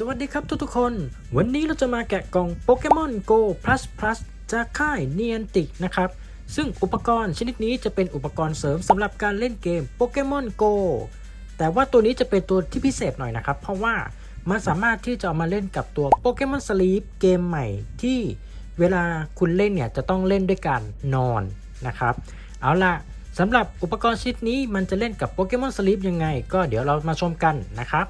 สวัสดีครับทุกๆคน วันนี้เราจะมาแกะกล่องโปเกมอน Go Plus Plus จากค่ายเนียนติกนะครับ ซึ่งอุปกรณ์ชนิดนี้จะเป็นอุปกรณ์เสริมสำหรับการเล่นเกมโปเกมอน Go แต่ว่าตัวนี้จะเป็นตัวที่พิเศษหน่อยนะครับ เพราะว่ามันสามารถที่จะเอามาเล่นกับตัวโปเกมอนสลีปเกมใหม่ที่เวลาคุณเล่นเนี่ยจะต้องเล่นด้วยการนอนนะครับ เอาล่ะสำหรับอุปกรณ์ชนิดนี้มันจะเล่นกับโปเกมอนสลีปยังไง ก็เดี๋ยวเรามาชมกันนะครับ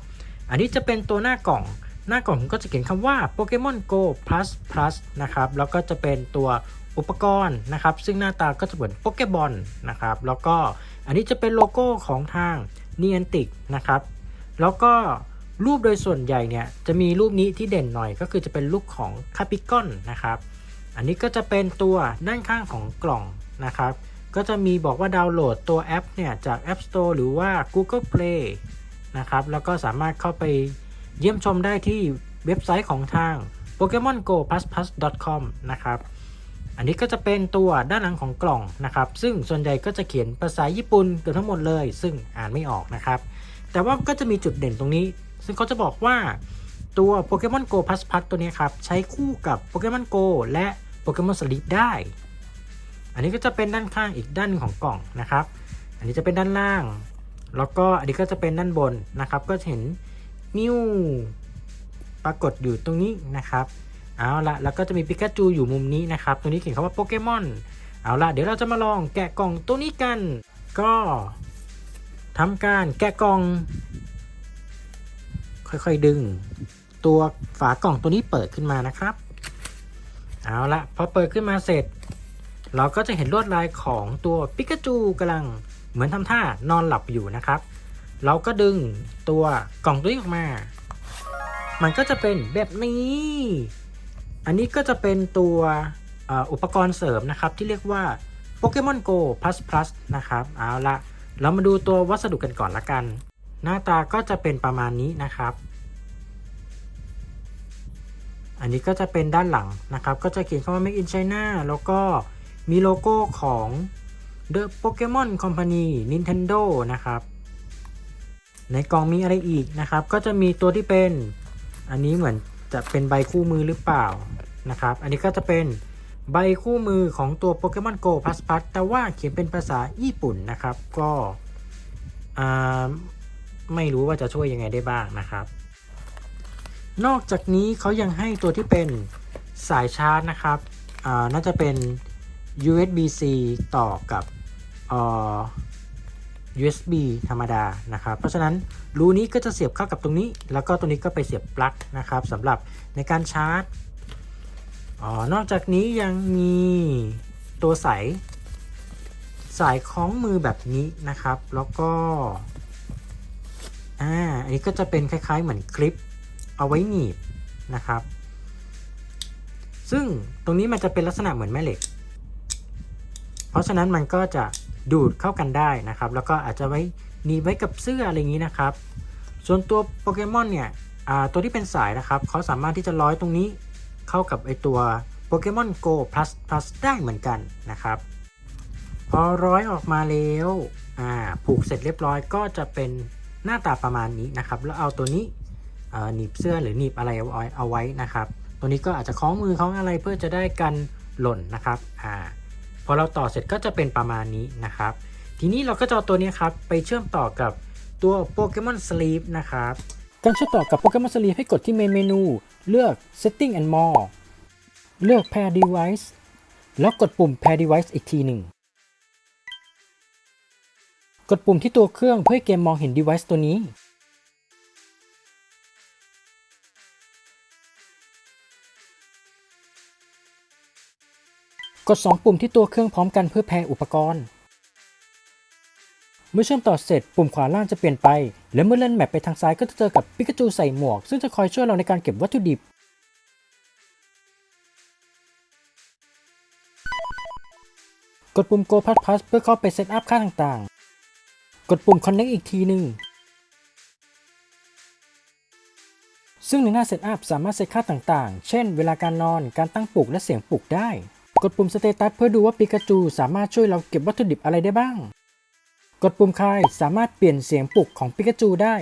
อันนี้จะเป็นตัวหน้ากล่อง หน้ากล่องก็จะเขียนคำว่า Pokemon Go Plus Plus นะครับแล้วก็จะเป็นตัวอุปกรณ์นะครับ ซึ่งหน้าตาก็จะเหมือนโปเกบอลนะครับ แล้วก็อันนี้จะเป็นโลโก้ของทาง Niantic นะครับ แล้วก็รูปโดยส่วนใหญ่เนี่ย จะมีรูปนี้ที่เด่นหน่อยก็คือจะเป็นรูปของคาปิกอนนะครับ อันนี้ก็จะเป็นตัวด้านข้างของกล่องนะครับ ก็จะมีบอกว่าดาวน์โหลดตัวแอปเนี่ย จาก App Store หรือว่า Google Play นะครับ แล้วก็สามารถเข้าไป เยี่ยมชมได้ที่เว็บไซต์ของทาง pokemon go plus plus com นะครับ อันนี้ก็จะเป็นตัวด้านหลังของกล่องนะครับ ซึ่งส่วนใหญ่ก็จะเขียนภาษาญี่ปุ่นเกือบทั้งหมดเลย ซึ่งอ่านไม่ออกนะครับ แต่ว่าก็จะมีจุดเด่นตรงนี้ ซึ่งเขาจะบอกว่าตัว Pokemon Go Plus Plus ตัวนี้ครับ ใช้คู่กับ Pokemon Go และ Pokemon Sleep ได้ อันนี้ก็จะเป็นด้านข้างอีกด้านนึงของกล่องนะครับ อันนี้จะเป็นด้านล่าง แล้วก็อันนี้ก็จะเป็นด้านบนนะครับ ก็จะเห็น มิวปรากฏอยู่ตรงนี้นะครับ เอาละแล้วก็จะมีปิกาจูอยู่มุมนี้นะครับตัวนี้เขียนคำว่าโปเกมอน เอาละเดี๋ยวเราจะมาลองแกะกล่องตัวนี้กัน ก็ทำการแกะกล่อง ค่อยๆดึง ตัวฝากล่องตัวนี้เปิดขึ้นมานะครับ เอาละพอเปิดขึ้นมาเสร็จ เราก็จะเห็นลวดลายของตัวปิกาจูกำลังเหมือนทำท่านอนหลับอยู่นะครับ เราก็ดึงตัวกล่องตัวนี้ออกมา มันก็จะเป็นแบบนี้ อันนี้ก็จะเป็นตัวอ่ออุปกรณ์เสริมนะครับ ที่เรียกว่า Pokemon Go Plus Plus นะครับ เอาละเรามาดูตัววัสดุกันก่อนละกัน หน้าตาก็จะเป็นประมาณนี้นะครับ อันนี้ก็จะเป็นด้านหลังนะครับ ก็จะเขียนคำว่า Make in China แล้วก็มีโลโก้ของ The Pokemon Company Nintendo นะครับ ในกล่องมีอะไรอีกนะครับ ก็จะมีตัวที่เป็นอันนี้เหมือนจะเป็นใบคู่มือหรือเปล่านะครับ อันนี้ก็จะเป็นใบคู่มือของตัว Pokemon Go Plus Plus แต่ว่าเขียนเป็นภาษาญี่ปุ่นนะครับ ก็อ่าไม่รู้ว่าจะช่วยยังไงได้บ้างนะครับ นอกจากนี้เขายังให้ตัวที่เป็นสายชาร์จนะครับอ่าน่าจะเป็น USB-C ต่อกับอ่อ USB ธรรมดานะครับ เพราะฉะนั้นรูนี้ก็จะเสียบเข้ากับตรงนี้ แล้วก็ตรงนี้ก็ไปเสียบปลั๊กนะครับสำหรับในการชาร์จอ๋อนอกจากนี้ยังมีตัวสายสายคล้องมือแบบนี้นะครับ แล้วก็อ่าอันนี้ก็จะเป็นคล้ายๆเหมือนคลิปเอาไว้หนีบนะครับ ซึ่งตรงนี้มันจะเป็นลักษณะเหมือนแม่เหล็ก เพราะฉะนั้นมันก็จะ ดูดเข้ากันได้นะครับ แล้วก็อาจจะไว้หนีไว้กับเสื้ออะไรอย่างนี้นะครับ ส่วนตัวโปเกมอนเนี่ยตัวที่เป็นสายนะครับเขาสามารถที่จะร้อยตรงนี้เข้ากับไอตัวโปเกมอน Go Plus Plus ได้เหมือนกันนะครับ พอร้อยออกมาแล้วผูกเสร็จเรียบร้อยก็จะเป็นหน้าตาประมาณนี้นะครับ แล้วเอาตัวนี้หนีบเสื้อหรือหนีบอะไรเอาไว้เอาไว้นะครับ ตัวนี้ก็อาจจะคล้องมือคล้องอะไรเพื่อจะได้กันหล่นนะครับอ่า พอเราต่อเสร็จก็จะเป็นประมาณนี้นะครับ ทีนี้เราก็จะเอาตัวนี้ครับไปเชื่อมต่อกับตัว Pokemon Sleep นะครับ การเชื่อมต่อกับ Pokemon Sleep ให้กดที่เมนเมนูเลือก Setting and More เลือก Pair Device แล้วกดปุ่ม Pair Device อีกทีหนึ่ง กดปุ่มที่ตัวเครื่องเพื่อให้เกมมองเห็น device ตัวนี้ กด 2 ปุ่มที่ตัวเครื่องพร้อมกันเพื่อแพรอุปกรณ์ เมื่อเชื่อมต่อเสร็จปุ่มขวาล่างจะเปลี่ยนไป และเมื่อเล่นแมปไปทางซ้ายก็จะเจอกับปิกาจูใส่หมวก ซึ่งจะคอยช่วยเราในการเก็บวัตถุดิบ กดปุ่ม Go Plus Plus เพื่อเข้าไปเซตอัพค่าต่างๆ กดปุ่ม Connect อีกทีหนึ่งซึ่งในหน้าเซตอัพสามารถเซตค่าต่างๆ เช่น เวลาการนอน การตั้งปลุก และเสียงปลุกได้ กดปุ่มสเตตัสเพื่อดูว่าปิกาจูสามารถช่วยเราเก็บวัตถุดิบอะไรได้บ้าง กดปุ่มคายสามารถเปลี่ยนเสียงปลุกของปิกาจูได้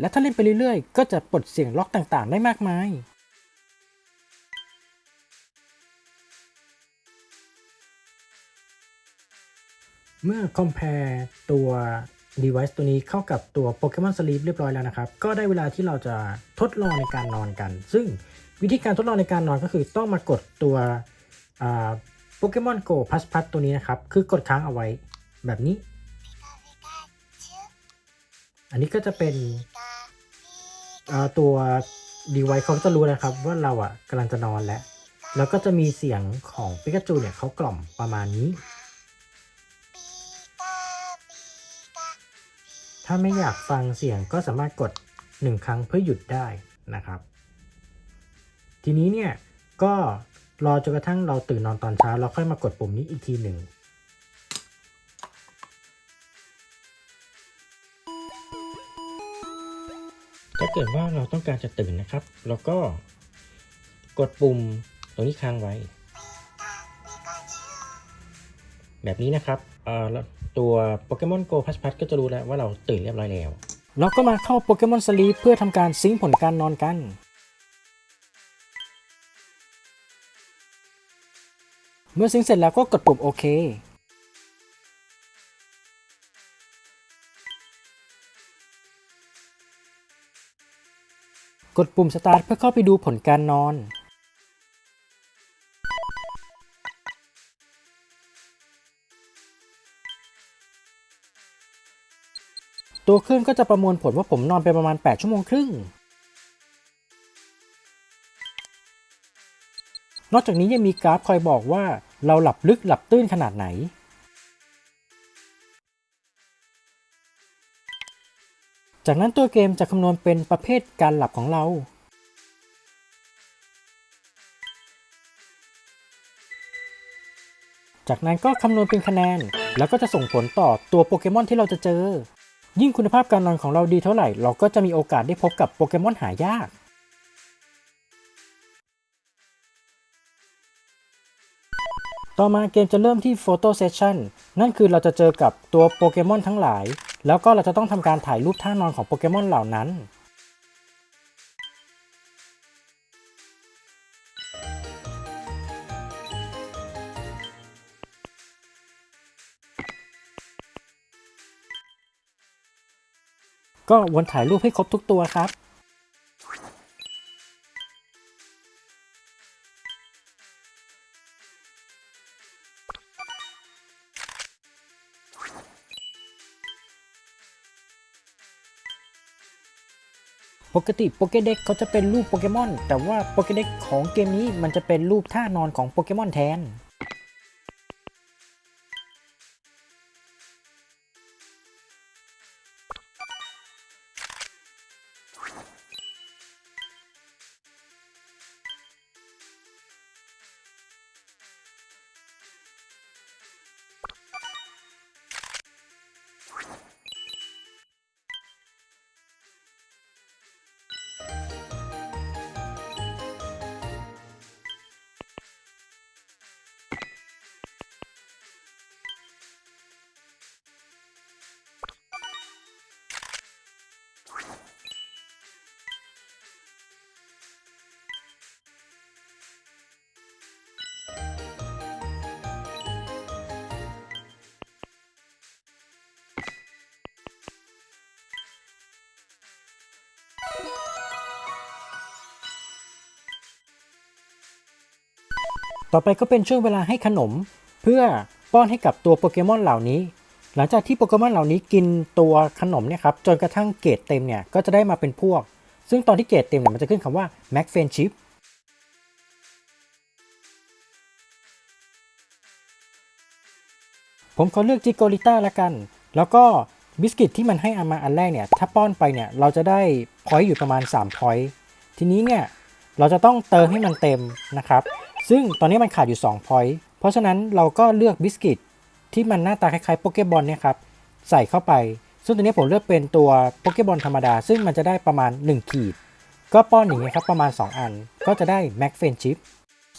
และถ้าเล่นไปเรื่อยๆ ก็จะปลดเสียงล็อกต่างๆ ได้มากมาย เมื่อ compare ตัว device ตัวนี้เข้ากับตัว Pokemon Sleep เรียบร้อยแล้วนะครับ ก็ได้เวลาที่เราจะทดลองในการนอนกัน ซึ่งวิธีการทดลองในการนอนก็คือต้องมากดตัวโปเกมอน Go Plus Plus ตัวนี้นะครับ คือกดค้างเอาไว้แบบนี้ อันนี้ก็จะเป็นตัว device เขาจะรู้นะครับ ว่าเราอะกำลังจะนอนแล้ว แล้วก็จะมีเสียงของปิกาจูเนี่ยเขากล่อมประมาณนี้ ถ้าไม่อยากฟังเสียงก็สามารถกด 1 ครั้งเพื่อหยุดได้นะครับ ทีนี้เนี่ยก็รอจนกระทั่งเราตื่นนอนตอนเช้าเราค่อยมากดปุ่มนี้อีกทีหนึ่งถ้าเกิดว่าเราต้องการจะตื่นนะครับ เราก็กดปุ่มตรงนี้ค้างไว้ แบบนี้นะครับตัว Pokemon Go Plus Plus ก็จะรู้แล้วว่าเราตื่นเรียบร้อยแล้ว เราก็มาเข้า Pokemon Sleep เพื่อทำการซิงผลการนอนกัน เมื่อซิงเสร็จแล้วก็กดปุ่มโอเคกดปุ่ม Start เพื่อเข้าไปดูผลการนอน ตัวเครื่องก็จะประมวลผลว่าผมนอนไปประมาณ 8 ชั่วโมงครึ่ง นอกจากนี้ยังมีกราฟคอยบอกว่าเราหลับลึกหลับตื้นขนาดไหน จากนั้นตัวเกมจะคำนวณเป็นประเภทการหลับของเราจากนั้นก็คำนวณเป็นคะแนน แล้วก็จะส่งผลต่อตัวโปเกมอนที่เราจะเจอ ยิ่งคุณภาพการนอนของเราดีเท่าไหร่ เราก็จะมีโอกาสได้พบกับโปเกมอนหายากต่อมาเกมจะเริ่มที่ Photo Session นั่นคือเราจะเจอกับตัวโปเกมอนทั้งหลาย แล้วก็เราจะต้องทำการถ่ายรูปท่านอนของโปเกมอนเหล่านั้น ก็วนถ่ายรูปให้ครบทุกตัวครับ ปกติโปเกเด็กเขาจะเป็นรูปโปเกมอน แต่ว่าโปเกเด็กของเกมนี้มันจะเป็นรูปท่านอนของโปเกมอนแทน ต่อไปก็เป็นช่วงเวลาให้ขนม เพื่อป้อนให้กับตัวโปเกมอนเหล่านี้ หลังจากที่โปเกมอนเหล่านี้กินตัวขนมเนี่ยครับจนกระทั่งเกรดเต็มเนี่ยก็จะได้มาเป็นพวก ซึ่งตอนที่เกรดเต็มเนี่ยมันจะขึ้นคำว่า Mac f r i e n d s h i p ผมขอเลือกจิโกลิต้าละกัน แล้วก็ บิสกิตที่มันให้อามาอันแรกเนี่ยถ้าป้อนไปเนี่ยเราจะได้พอยต์อยู่ประมาณ3พอยต์ทีนี้เนี่ยเราจะต้องเติมให้มันเต็มนะครับ ซึ่งตอนนี้มันขาดอยู่2พอยต์เพราะฉะนั้นเราก็เลือกบิสกิตที่มันหน้าตาคล้ายๆโปเกบอลเนี่ยครับใส่เข้าไป ซึ่งตัวนี้ผมเลือกเป็นตัวโปเกบอลธรรมดา ซึ่งมันจะได้ประมาณ 1 ขีด ก็ป้อนอย่างเงี้ยครับประมาณ 2 อัน ก็จะได้แม็กเฟนชิป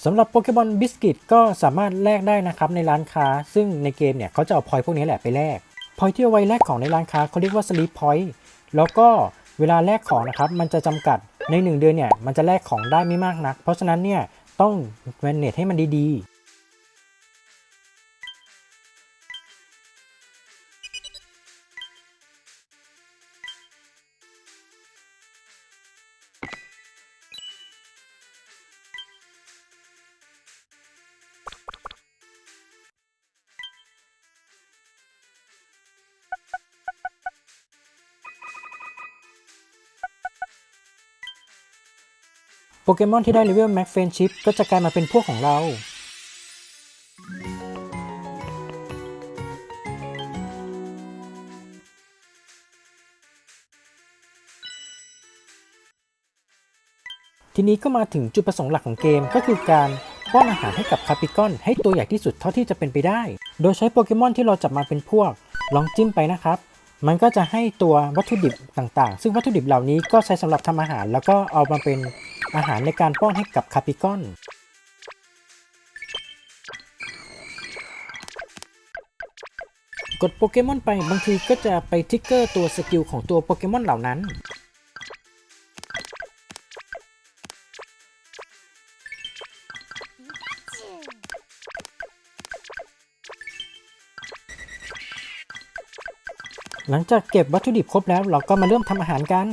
สำหรับโปเกมอนบิสกิตก็สามารถแลกได้นะครับในร้านค้า ซึ่งในเกมเนี่ยเขาจะเอาพอยต์พวกนี้แหละไปแลก พอยที่เอาไว้แลกของในร้านค้าเขาเรียกว่า sleep point แล้วก็เวลาแลกของนะครับมันจะจำกัดใน 1 เดือนเนี่ยมันจะแลกของได้ไม่มากนัก เพราะฉะนั้นเนี่ยต้อง manage ให้มันดี โปเกมอนที่ได้เลเวลแม็กเฟนชิพก็จะกลายมาเป็นพวกของเรา ทีนี้ก็มาถึงจุดประสงค์หลักของเกมก็คือการป้อนอาหารให้กับคาปิกอนให้ตัวใหญ่ที่สุดเท่าที่จะเป็นไปได้ โดยใช้โปเกมอนที่เราจับมาเป็นพวก ลองจิ้มไปนะครับ มันก็จะให้ตัววัตถุดิบต่างๆ ซึ่งวัตถุดิบเหล่านี้ก็ใช้สำหรับทำอาหาร แล้วก็เอามาเป็น อาหารในการป้อนให้กับคาปิกอนกดโปเกมอนไปบางทีก็จะไปทิกเกอร์ตัวสกิลของตัวโปเกมอนเหล่านั้น หลังจากเก็บวัตถุดิบครบแล้วเราก็มาเริ่มทำอาหารกัน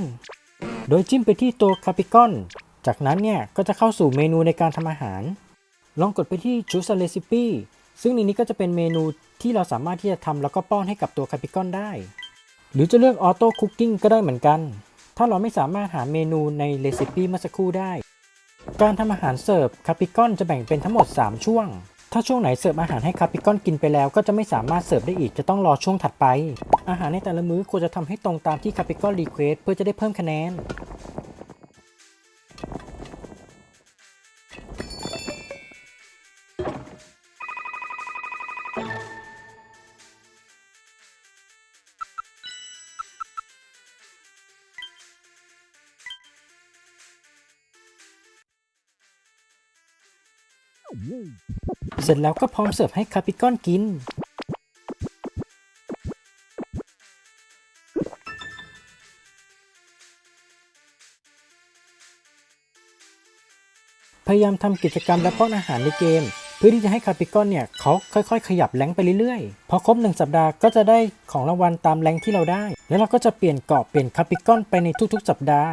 โดยจิ้มไปที่ตัวคาปิกอน จากนั้นเนี่ยก็จะเข้าสู่เมนูในการทำอาหาร ลองกดไปที่ Choose a Recipe ซึ่งในนี้ก็จะเป็นเมนูที่เราสามารถที่จะทำแล้วก็ป้อนให้กับตัวคาปิกอนได้ หรือจะเลือก Auto Cooking ก็ได้เหมือนกัน ถ้าเราไม่สามารถหาเมนูใน Recipe เมื่อสักครู่ได้ การทำอาหารเสิร์ฟคาปิกอนจะแบ่งเป็นทั้งหมด 3 ช่วง ถ้าช่วงไหนเสิร์ฟอาหารให้คาปิกอนกินไปแล้ว ก็จะไม่สามารถเสิร์ฟได้อีกจะต้องรอช่วงถัดไป อาหารในแต่ละมื้อควรจะทำให้ตรงตามที่คาปิกอนรีเควสเพื่อจะได้เพิ่มคะแนน สร็จแล้วก็พร้อมเสิร์ฟให้คาปิกอนกิน พยายามทำกิจกรรมและป้อนอาหารในเกม เพื่อที่จะให้คาปิกอนเนี่ยเขาค่อยๆ ขยับแรงไปเรื่อยๆ พอครบหนึ่งสัปดาห์ก็จะได้ของรางวัลตามแรงที่เราได้ แล้วเราก็จะเปลี่ยนเกาะเปลี่ยนคาปิกอนไปในทุกๆ สัปดาห์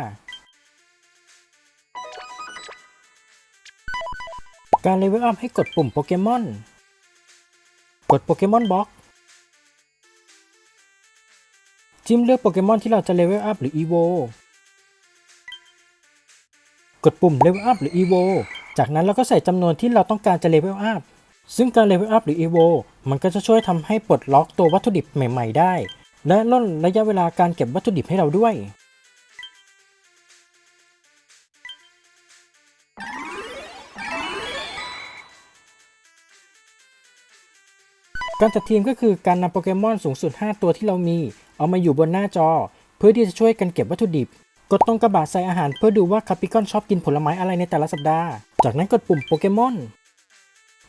การเลเวลอัพให้กดปุ่มโปเกมอน กดโปเกมอนบ็อก จิ้มเลือกโปเกมอนที่เราจะเลเวลอัพหรือ EVO กดปุ่มเลเวลอัพหรือ EVO จากนั้นเราก็ใส่จำนวนที่เราต้องการจะเลเวลอัพ ซึ่งการเลเวลอัพหรือ EVO มันก็จะช่วยทำให้ปลดล็อกตัววัตถุดิบใหม่ ๆ ได้ และลดระยะเวลาการเก็บวัตถุดิบให้เราด้วย การจัดทีมก็คือการนำโปเกมอนสูงสุด 5 ตัวที่เรามี เอามาอยู่บนหน้าจอ เพื่อที่จะช่วยกันเก็บวัตถุดิบ กดตรงกระบะใส่อาหารเพื่อดูว่าคาปิกอนชอบกินผลไม้อะไรในแต่ละสัปดาห์ จากนั้นกดปุ่มโปเกมอน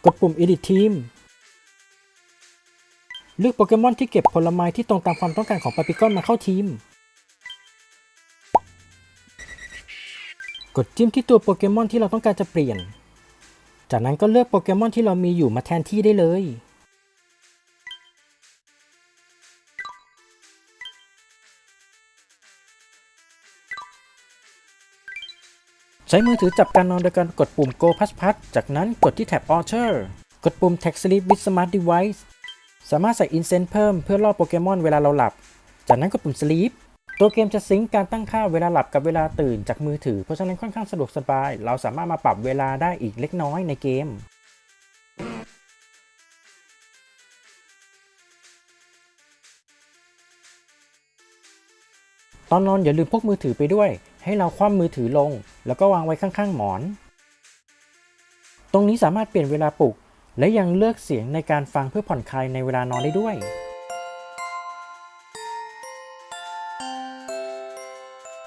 กดปุ่ม Edit Team เลือกโปเกมอนที่เก็บผลไม้ที่ตรงตามความต้องการของคาปิกอนมาเข้าทีม กดจิ้มที่ตัวโปเกมอนที่เราต้องการจะเปลี่ยน จากนั้นก็เลือกโปเกมอนที่เรามีอยู่มาแทนที่ได้เลย ใช้มือถือจับการนอนโดยการกดปุ่ม Go พัพัจากนั้นกดที่แท็บ Alter กดปุ่ม Tag Sleep with Smart Device สามารถใส่ Incense เพิ่มเพื่อล่อโปเกมอนเวลาเราหลับ จากนั้นกดปุ่ม Sleep ตัวเกมจะซิงก์การตั้งค่าเวลาหลับกับเวลาตื่นจากมือถือ เพราะฉะนั้นค่อนข้างสะดวกสบาย เราสามารถมาปรับเวลาได้อีกเล็กน้อยในเกม ตอนนอนอย่าลืมพกมือถือไปด้วย ให้เราคว่ำมือถือลง แล้วก็วางไว้ข้างๆหมอน ตรงนี้สามารถเปลี่ยนเวลาปลุก และยังเลือกเสียงในการฟังเพื่อผ่อนคลายในเวลานอนได้ด้วย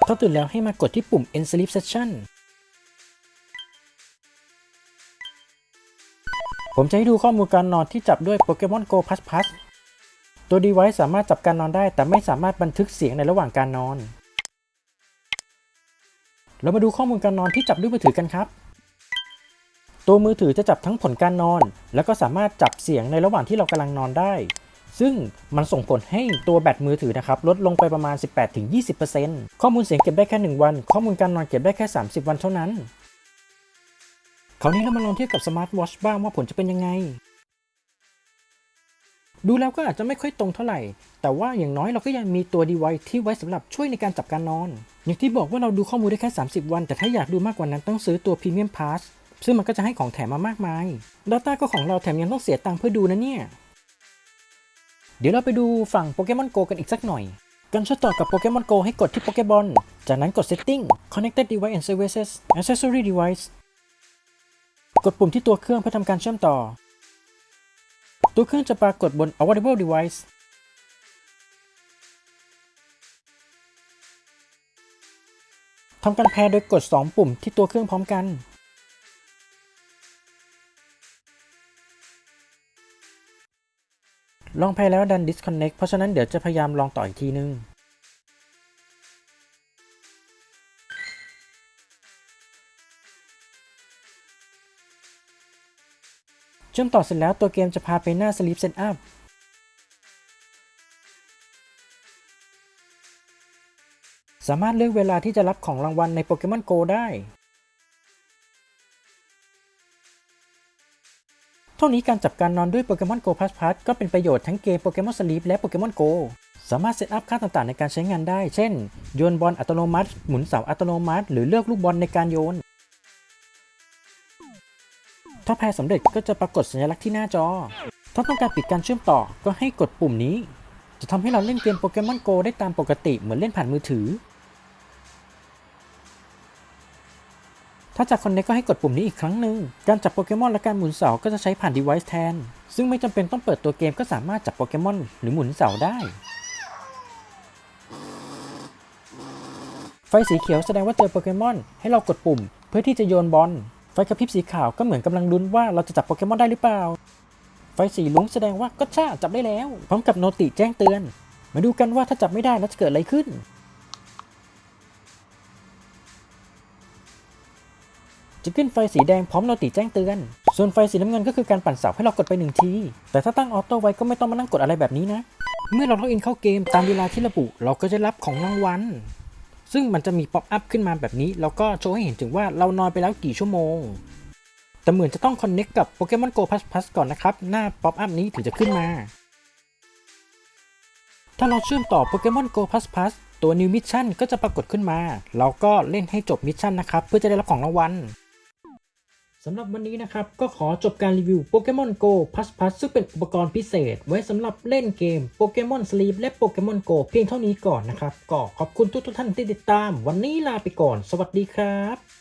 ถ้าตื่นแล้วให้มากดที่ปุ่ม End Sleep Session ผมจะให้ดูข้อมูลการนอนที่จับด้วย Pokemon Go Plus Plus ตัว device สามารถจับการนอนได้ แต่ไม่สามารถบันทึกเสียงในระหว่างการนอน เรามาดูข้อมูลการนอนที่จับด้วยมือถือกันครับ ตัวมือถือจะจับทั้งผลการนอน แล้วก็สามารถจับเสียงในระหว่างที่เรากำลังนอนได้ ซึ่งมันส่งผลให้ตัวแบตมือถือนะครับลดลงไปประมาณ 18-20%ข้อมูลเสียงเก็บได้แค่ 1 วัน ข้อมูลการนอนเก็บได้แค่ 30 วันเท่านั้น คราวนี้เรามาลองเทียบกับสมาร์ทวอชบ้างว่าผลจะเป็นยังไง ดูแล้วก็อาจจะไม่ค่อยตรงเท่าไหร่ แต่ว่าอย่างน้อยเราก็ยังมีตัว device ที่ไว้สำหรับช่วยในการจับการนอน อย่างที่บอกว่าเราดูข้อมูลได้แค่ 30 วัน แต่ถ้าอยากดูมากกว่านั้นต้องซื้อตัว Premium Pass ซึ่งมันก็จะให้ของแถมมามากมาย Data ก็ของเราแถมยังต้องเสียตังค์เพื่อดูนะเนี่ย เดี๋ยวเราไปดูฝั่ง Pokemon Go กันอีกสักหน่อยการเชื่อมต่อกับ Pokemon Go ให้กดที่ Pokemon จากนั้นกด Setting Connected Device and Services Accessory Device กดปุ่มที่ตัวเครื่องเพื่อทำการเชื่อมต่อ ตัวเครื่องจะปรากฏบน Available Device ทำการแพร์โดยกด 2 ปุ่มที่ตัวเครื่องพร้อมกัน ลองแพร์แล้วดัน disconnect เพราะฉะนั้นเดี๋ยวจะพยายามลองต่ออีกทีนึง ชื่อมต่อเสร็จแล้วตัวเกมจะพาไปหน้า Sleep Setup สามารถเลือกเวลาที่จะรับของรางวัลใน Pokemon Go ได้ เท่านี้การจับการนอนด้วย Pokemon Go Plus Plus ก็เป็นประโยชน์ทั้งเกม Pokemon Sleep และ Pokemon Go สามารถเซตอัพค่าต่างๆในการใช้งานได้ เช่น โยนบอลอัตโนมัติ หมุนเสาอัตโนมัติ หรือเลือกลูกบอลในการโยน ถ้าแพ้สำเร็จก็จะปรากฏสัญลักษณ์ที่หน้าจอ ถ้าต้องการปิดการเชื่อมต่อก็ให้กดปุ่มนี้ จะทำให้เราเล่นเกมโปเกมอนโกได้ตามปกติเหมือนเล่นผ่านมือถือ ถ้าจะ Connect ก็ให้กดปุ่มนี้อีกครั้งหนึ่ง การจับโปเกมอนและการหมุนเสาก็จะใช้ผ่าน device แทน ซึ่งไม่จำเป็นต้องเปิดตัวเกมก็สามารถจับโปเกมอนหรือหมุนเสาได้ไฟสีเขียวแสดงว่าเจอโปเกมอน ให้เรากดปุ่ม เพื่อที่จะโยนบอล ไฟกระพริบสีขาวก็เหมือนกำลังลุ้นว่าเราจะจับโปเกมอนได้หรือเปล่า ไฟสีลุ้งแสดงว่าก็ช่าจับได้แล้ว พร้อมกับโนติแจ้งเตือน มาดูกันว่าถ้าจับไม่ได้แล้วจะเกิดอะไรขึ้น จะขึ้นไฟสีแดงพร้อมโนติแจ้งเตือน ส่วนไฟสีน้ำเงินก็คือการปั่นเสาให้เรากดไปหนึ่งที แต่ถ้าตั้งออโต้ไว้ก็ไม่ต้องมานั่งกดอะไรแบบนี้นะ เมื่อเราล็อกอินเข้าเกมตามเวลาที่ระบุ เราก็จะรับของรางวัล ซึ่งมันจะมีป๊อปอัพขึ้นมาแบบนี้ แล้วก็โชว์ให้เห็นถึงว่าเรานอนไปแล้วกี่ชั่วโมง แต่เหมือนจะต้องคอนเน็กกับ Pokemon Go Plus Plus ก่อนนะครับ หน้าป๊อปอัพนี้ถึงจะขึ้นมา ถ้าเราเชื่อมต่อ Pokemon Go Plus Plus ตัว New Mission ก็จะปรากฏขึ้นมา เราก็เล่นให้จบมิชชั่นนะครับ เพื่อจะได้รับของรางวัล สำหรับวันนี้นะครับ ก็ขอจบการรีวิว Pokemon Go Plus Plus ซึ่งเป็นอุปกรณ์พิเศษ ไว้สำหรับเล่นเกม Pokemon Sleep และ Pokemon Go เพียงเท่านี้ก่อนนะครับ ก็ขอบคุณทุกๆท่านที่ติดตาม วันนี้ลาไปก่อน สวัสดีครับ